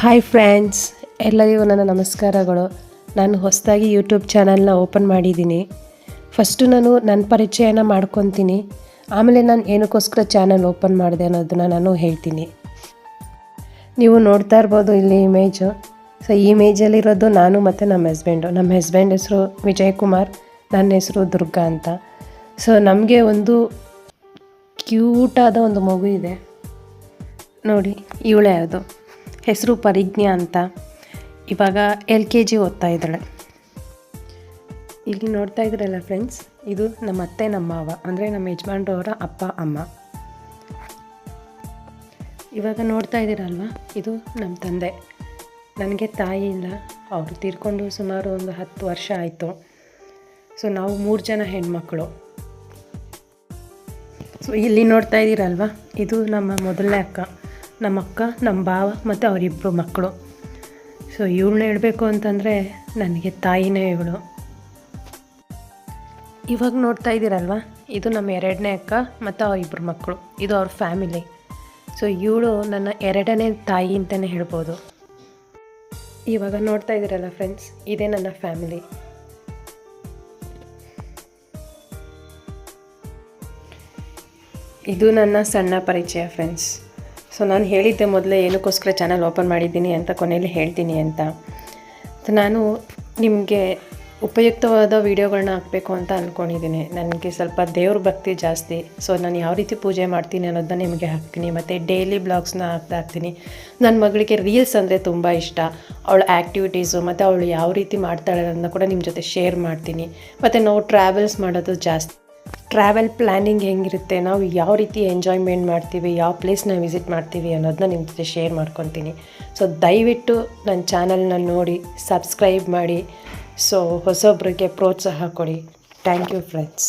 Hi friends ಎಲ್ಲರಿಗೂ ನನ್ನ ನಮಸ್ಕಾರಗಳು. ನಾನು ಹೊಸದಾಗಿ ಯೂಟ್ಯೂಬ್ ಚಾನಲ್ನ ಓಪನ್ ಮಾಡಿದ್ದೀನಿ. ಫಸ್ಟು ನಾನು ನನ್ನ ಪರಿಚಯನ ಮಾಡ್ಕೊತೀನಿ. ಆಮೇಲೆ ನಾನು ಏನಕ್ಕೋಸ್ಕರ ಚಾನಲ್ ಓಪನ್ ಮಾಡಿದೆ ಅನ್ನೋದನ್ನ ನಾನು ಹೇಳ್ತೀನಿ. ನೀವು ನೋಡ್ತಾ ಇರ್ಬೋದು ಇಲ್ಲಿ ಇಮೇಜು ಸೊ ಈ ಇಮೇಜಲ್ಲಿರೋದು ನಾನು ಮತ್ತು ನಮ್ಮ ಹಸ್ಬೆಂಡು ನಮ್ಮ ಹಸ್ಬೆಂಡ್ ಹೆಸರು ವಿಜಯ್ ಕುಮಾರ್ ನನ್ನ ಹೆಸರು ದುರ್ಗಾ ಅಂತ. ಸೊ ನಮಗೆ ಒಂದು ಕ್ಯೂಟಾದ ಒಂದು ಮಗು ಇದೆ. ನೋಡಿ, ಇವಳೇ ಅದು ಹೆಸರು ಪರಿಜ್ಞ ಅಂತ ಇವಾಗ ಎಲ್ ಕೆ ಜಿ ಓದ್ತಾ ಇದ್ದಾಳೆ. ಇಲ್ಲಿ ನೋಡ್ತಾ ಇದ್ರಲ್ಲ ಫ್ರೆಂಡ್ಸ್, ಇದು ನಮ್ಮ ಅತ್ತೆ, ನಮ್ಮ ಮಾವ, ಅಂದರೆ ನಮ್ಮ ಯಜಮಾನ್ರವರ ಅಪ್ಪ, ಅಮ್ಮ. ಇವಾಗ ನೋಡ್ತಾ ಇದ್ದೀರಲ್ವ, ಇದು ನಮ್ಮ ತಂದೆ. ನನಗೆ ತಾಯಿ ಇಲ್ಲ ಅವರು ತೀರ್ಕೊಂಡು ಸುಮಾರು ಒಂದು ಹತ್ತು ವರ್ಷ ಆಯಿತು. ಸೊ ನಾವು ಮೂರು ಜನ ಹೆಣ್ಮಕ್ಳು. ಸೊ ಇಲ್ಲಿ ನೋಡ್ತಾ ಇದ್ದೀರಲ್ವ, ಇದು ನಮ್ಮ ಮೊದಲನೇ ಅಕ್ಕ. ನಮ್ಮ ಅಕ್ಕ ನಮ್ಮ ಭಾವ ಮತ್ತು ಅವರಿಬ್ಬರು ಮಕ್ಕಳು. ಸೊ ಇವಳನ್ನ ಹೇಳಬೇಕು ಅಂತಂದರೆ ನನಗೆ ತಾಯಿನೇ ಇವಳು. ಇವಾಗ ನೋಡ್ತಾ ಇದ್ದೀರಲ್ವ? ಇದು ನಮ್ಮ ಎರಡನೇ ಅಕ್ಕ ಮತ್ತು ಅವರಿಬ್ಬರು ಮಕ್ಕಳು. ಇದು ಅವ್ರ ಫ್ಯಾಮಿಲಿ. ಸೊ ಇವಳು ನನ್ನ ಎರಡನೇ ತಾಯಿ ಅಂತಲೇ ಹೇಳ್ಬೋದು. ಇವಾಗ ನೋಡ್ತಾ ಇದ್ದೀರಲ್ಲ ಫ್ರೆಂಡ್ಸ್ ಇದೇ ನನ್ನ ಫ್ಯಾಮಿಲಿ. ಇದು ನನ್ನ ಸಣ್ಣ ಪರಿಚಯ ಫ್ರೆಂಡ್ಸ್ ಸೊ ನಾನು ಹೇಳಿದ್ದೆ ಮೊದಲೇ ಏನಕ್ಕೋಸ್ಕರ ಚಾನಲ್ ಓಪನ್ ಮಾಡಿದ್ದೀನಿ ಅಂತ ಕೊನೆಯಲ್ಲಿ ಹೇಳ್ತೀನಿ ಅಂತ. ನಾನು ನಿಮಗೆ ಉಪಯುಕ್ತವಾದ ವೀಡಿಯೋಗಳನ್ನ ಹಾಕಬೇಕು ಅಂತ ಅಂದ್ಕೊಂಡಿದ್ದೀನಿ ನನಗೆ ಸ್ವಲ್ಪ ದೇವ್ರ ಭಕ್ತಿ ಜಾಸ್ತಿ. ಸೊ ನಾನು ಯಾವ ರೀತಿ ಪೂಜೆ ಮಾಡ್ತೀನಿ ಅನ್ನೋದನ್ನ ನಿಮಗೆ ಹಾಕ್ತೀನಿ. ಮತ್ತು ಡೈಲಿ ಬ್ಲಾಗ್ಸ್ನ ಹಾಕ್ತಾ ಹಾಕ್ತೀನಿ. ನನ್ನ ಮಗಳಿಗೆ ರೀಲ್ಸ್ ಅಂದರೆ ತುಂಬ ಇಷ್ಟ. ಅವಳ ಆ್ಯಕ್ಟಿವಿಟೀಸು ಮತ್ತು ಅವಳು ಯಾವ ರೀತಿ ಮಾಡ್ತಾಳೆ ಅನ್ನೋದನ್ನ ಕೂಡ ನಿಮ್ಮ ಜೊತೆ ಶೇರ್ ಮಾಡ್ತೀನಿ. ಮತ್ತು ನಾವು ಟ್ರಾವೆಲ್ಸ್ ಮಾಡೋದು ಜಾಸ್ತಿ. ಟ್ರಾವೆಲ್ ಪ್ಲ್ಯಾನಿಂಗ್ ಹೆಂಗಿರುತ್ತೆ, ನಾವು ಯಾವ ರೀತಿ ಎಂಜಾಯ್ಮೆಂಟ್ ಮಾಡ್ತೀವಿ, ಯಾವ ಪ್ಲೇಸ್ನ ವಿಸಿಟ್ ಮಾಡ್ತೀವಿ ಅನ್ನೋದನ್ನ ನಿಮ್ಮ ಜೊತೆ ಶೇರ್ ಮಾಡ್ಕೊತೀನಿ. ಸೊ ದಯವಿಟ್ಟು ನನ್ನ ಚಾನಲ್ನ ನೋಡಿ ಸಬ್ಸ್ಕ್ರೈಬ್ ಮಾಡಿ. ಸೊ ಹೊಸೊಬ್ರಿಗೆ ಪ್ರೋತ್ಸಾಹ ಕೊಡಿ. Thank you friends